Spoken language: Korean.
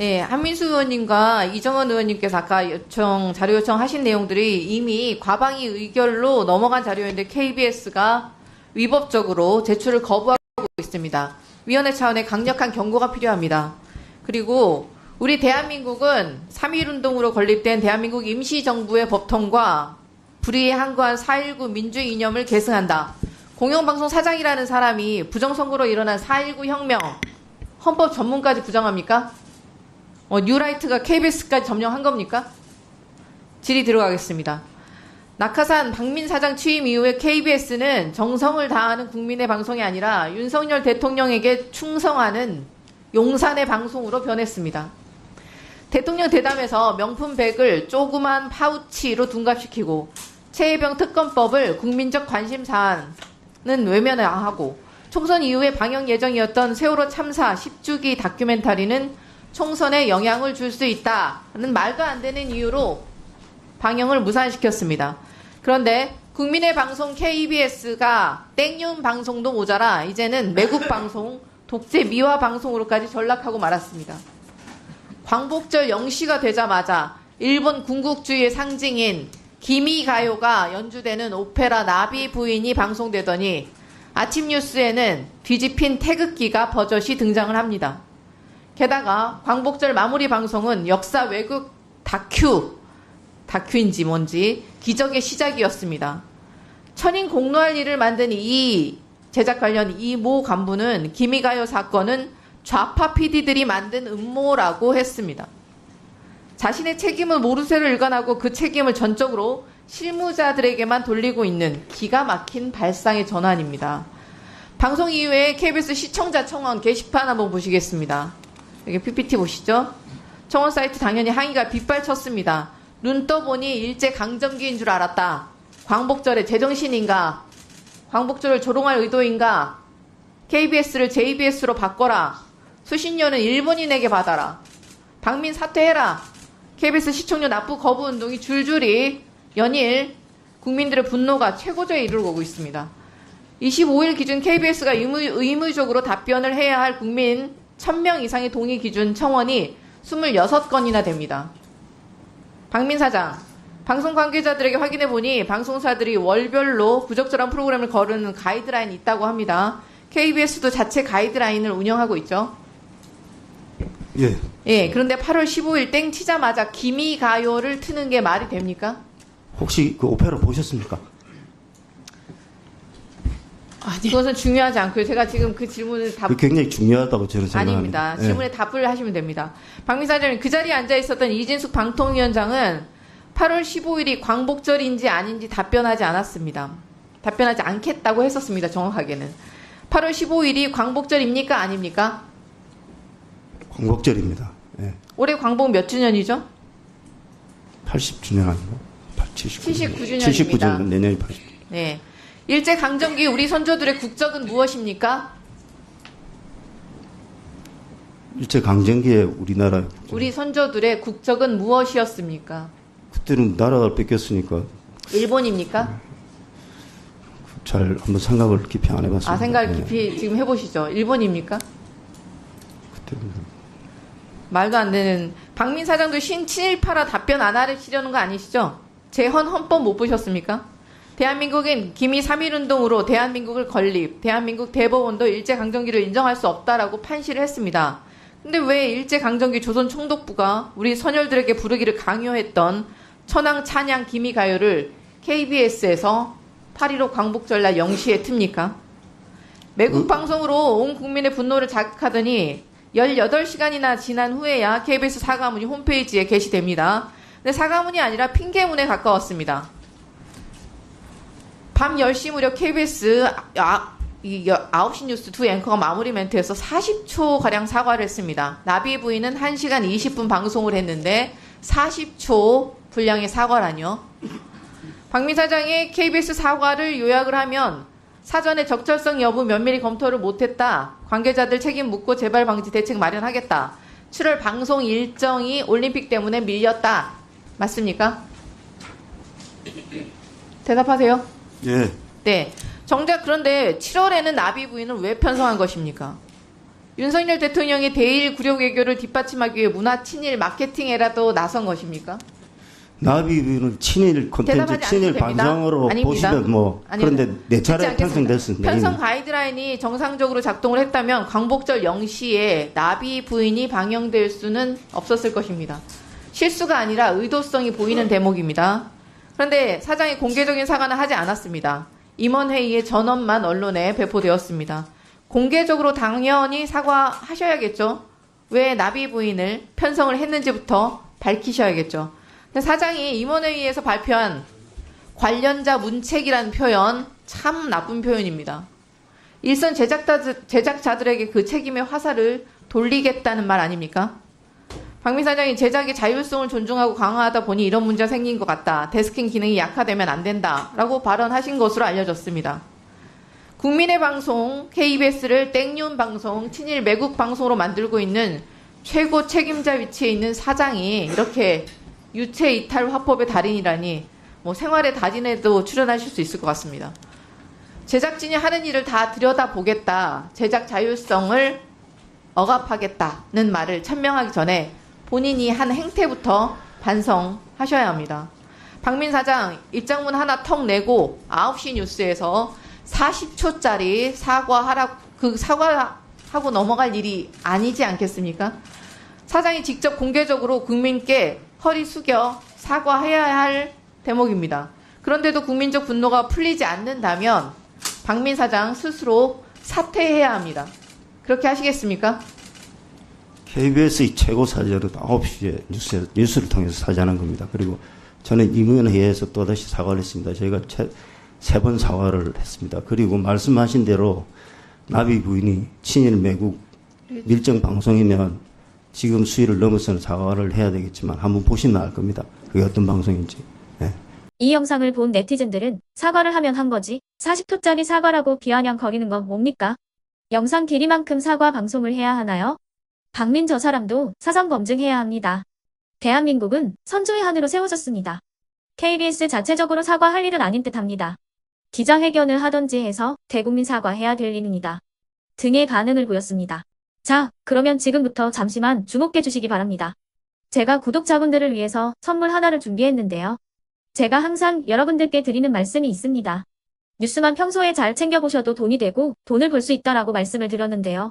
네, 한민수 의원님과 이정원 의원님께서 아까 요청, 자료 요청하신 내용들이 이미 과방위 의결로 넘어간 자료인데 KBS가 위법적으로 제출을 거부하고 있습니다. 위원회 차원의 강력한 경고가 필요합니다. 그리고 우리 대한민국은 3.1운동으로 건립된 대한민국 임시정부의 법통과 불의에 항거한 4.19 민주주의 이념을 계승한다. 공영방송 사장이라는 사람이 부정선거로 일어난 4.19 혁명, 헌법 전문까지 부정합니까? 어, 뉴라이트가 KBS까지 점령한 겁니까? 질의 들어가겠습니다. 낙하산 박민 사장 취임 이후에 KBS는 정성을 다하는 국민의 방송이 아니라 윤석열 대통령에게 충성하는 용산의 방송으로 변했습니다. 대통령 대담에서 명품 백을 조그만 파우치로 둔갑시키고 최혜병 특검법을 국민적 관심 사안은 외면하고 총선 이후에 방영 예정이었던 세월호 참사 10주기 다큐멘터리는 총선에 영향을 줄 수 있다는 말도 안 되는 이유로 방영을 무산시켰습니다. 그런데 국민의 방송 KBS가 땡윤 방송도 모자라 이제는 매국 방송, 독재 미화 방송으로까지 전락하고 말았습니다. 광복절 0시가 되자마자 일본 군국주의의 상징인 기미가요가 연주되는 오페라 나비 부인이 방송되더니 아침 뉴스에는 뒤집힌 태극기가 버젓이 등장을 합니다. 게다가 광복절 마무리 방송은 역사 외국 다큐, 다큐인지 뭔지 기적의 시작이었습니다. 천인 공로할 일을 만든 이 제작 관련 이 모 간부는 기미가요 사건은 좌파 PD들이 만든 음모라고 했습니다. 자신의 책임을 모르쇠로 일관하고 그 책임을 전적으로 실무자들에게만 돌리고 있는 기가 막힌 발상의 전환입니다. 방송 이후에 KBS 시청자 청원 게시판 한번 보시겠습니다. 여기 PPT 보시죠. 청원 사이트 당연히 항의가 빗발쳤습니다. 눈 떠보니 일제 강점기인 줄 알았다. 광복절에 제정신인가? 광복절을 조롱할 의도인가? KBS를 JBS로 바꿔라. 년은 일본인에게 받아라. 방민 사퇴해라. KBS 시청률 납부 거부 운동이 줄줄이 연일 국민들의 분노가 최고조에 이르고 있습니다. 25일 기준 KBS가 의무, 의무적으로 답변을 해야 할 국민 1000명 이상의 동의 기준 청원이 26건이나 됩니다. 박민 사장, 방송 관계자들에게 확인해 보니 방송사들이 월별로 부적절한 프로그램을 거르는 가이드라인이 있다고 합니다. KBS도 자체 가이드라인을 운영하고 있죠. 예, 예, 그런데 8월 15일 땡 치자마자 기미 가요를 트는 게 말이 됩니까? 혹시 그 오페라 보셨습니까? 그것은 중요하지 않고요. 제가 지금 그 질문을 답그 굉장히 중요하다고 저는 생각합니다. 아닙니다. 예. 질문에 답을 하시면 됩니다. 박민 사 장님 그 자리에 앉아 있었던 이진숙 방통위원장은 8월 15일이 광복절인지 아닌지 답변하지 않았습니다. 답변하지 않겠다고 했었습니다. 정확하게는 8월 15일이 광복절입니까 아닙니까? 광복절입니다. 예. 올해 광복 몇 주년이죠? 80주년 아닌가? 79주년. 79주년입니다. 79주년 내년이 80. 네. 일제 강점기 우리 선조들의 국적은 무엇입니까? 일제 강점기에 우리나라 우리 선조들의 국적은 무엇이었습니까? 그때는 나라가 뺏겼으니까 일본입니까? 잘 한번 생각을 깊이 안 해봤습니다. 아 생각 예. 깊이 지금 해보시죠. 일본입니까? 그때는 말도 안 되는 박민 사장도 신 친일파라 답변 안 하시려는 거 아니시죠? 재헌 헌법 못 보셨습니까? 대한민국인 기미 3.1운동으로 대한민국을 건립, 대한민국 대법원도 일제강점기를 인정할 수 없다라고 판시를 했습니다. 근데 왜 일제강점기 조선 총독부가 우리 선열들에게 부르기를 강요했던 천황 찬양 기미 가요를 KBS에서 8.15 광복절날 0시에 틉니까? 매국 방송으로 온 국민의 분노를 자극하더니 18시간이나 지난 후에야 KBS 사과문이 홈페이지에 게시됩니다. 근데 사과문이 아니라 핑계문에 가까웠습니다. 밤 10시 무렵 KBS 아, 이 9시 뉴스 두 앵커가 마무리 멘트에서 40초 가량 사과를 했습니다. 나비 부인은 1시간 20분 방송을 했는데 40초 분량의 사과라뇨. 박민 사장이 KBS 사과를 요약을 하면 사전에 적절성 여부 면밀히 검토를 못했다. 관계자들 책임 묻고 재발 방지 대책 마련하겠다. 7월 방송 일정이 올림픽 때문에 밀렸다. 맞습니까? 대답하세요. 예. 네. 정작 그런데 7월에는 나비 부인을 왜 편성한 것입니까? 윤석열 대통령이 대일 구력 외교를 뒷받침하기 위해 문화 친일 마케팅에라도 나선 것입니까? 나비는 친일 콘텐츠, 친일 아닙니다. 보시면 뭐 아닙니다. 그런데 내 차례. 편성됐습니다. 편성 이미. 가이드라인이 정상적으로 작동을 했다면 광복절 0시에 나비 부인이 방영될 수는 없었을 것입니다. 실수가 아니라 의도성이 보이는 대목입니다. 그런데 사장이 공개적인 사과는 하지 않았습니다. 임원회의의 전원만 언론에 배포되었습니다. 공개적으로 당연히 사과하셔야겠죠. 왜 나비 부인을 편성을 했는지부터 밝히셔야겠죠. 사장이 임원회의에서 발표한 관련자 문책이라는 표현 참 나쁜 표현입니다. 일선 제작자, 제작자들에게 그 책임의 화살을 돌리겠다는 말 아닙니까? 박민 사장이 제작의 자율성을 존중하고 강화하다 보니 이런 문제가 생긴 것 같다. 데스킹 기능이 약화되면 안 된다. 라고 발언하신 것으로 알려졌습니다. 국민의 방송 KBS를 땡윤 방송, 친일 매국 방송으로 만들고 있는 최고 책임자 위치에 있는 사장이 이렇게 유체 이탈 화법의 달인이라니 뭐 생활의 달인에도 출연하실 수 있을 것 같습니다. 제작진이 하는 일을 다 들여다보겠다. 제작 자율성을 억압하겠다는 말을 천명하기 전에 본인이 한 행태부터 반성하셔야 합니다. 박민 사장 입장문 하나 턱 내고 9시 뉴스에서 40초짜리 사과하라 그 사과하고 넘어갈 일이 아니지 않겠습니까? 사장이 직접 공개적으로 국민께 허리 숙여 사과해야 할 대목입니다. 그런데도 국민적 분노가 풀리지 않는다면 박민 사장 스스로 사퇴해야 합니다. 그렇게 하시겠습니까? KBS의 최고 사절은 9시에 뉴스, 뉴스를 통해서 사죄하는 겁니다. 그리고 저는 임원회의에서 또다시 사과를 했습니다. 저희가 세 번 사과를 했습니다. 그리고 말씀하신 대로 나비 부인이 친일 매국 밀정 방송이면 지금 수위를 넘어서는 사과를 해야 되겠지만 한번 보시면 알 겁니다. 그게 어떤 방송인지. 네. 이 영상을 본 네티즌들은 사과를 하면 한 거지 40초짜리 사과라고 비아냥거리는 건 뭡니까? 영상 길이만큼 사과 방송을 해야 하나요? 박민 저 사람도 사전 검증해야 합니다. 대한민국은 선조의 한으로 세워졌습니다. KBS 자체적으로 사과할 일은 아닌 듯합니다. 기자회견을 하던지 해서 대국민 사과해야 될 일입니다. 등의 반응을 보였습니다. 자, 그러면 지금부터 잠시만 주목해 주시기 바랍니다. 제가 구독자분들을 위해서 선물 하나를 준비했는데요. 제가 항상 여러분들께 드리는 말씀이 있습니다. 뉴스만 평소에 잘 챙겨보셔도 돈이 되고 돈을 벌 수 있다라고 말씀을 드렸는데요.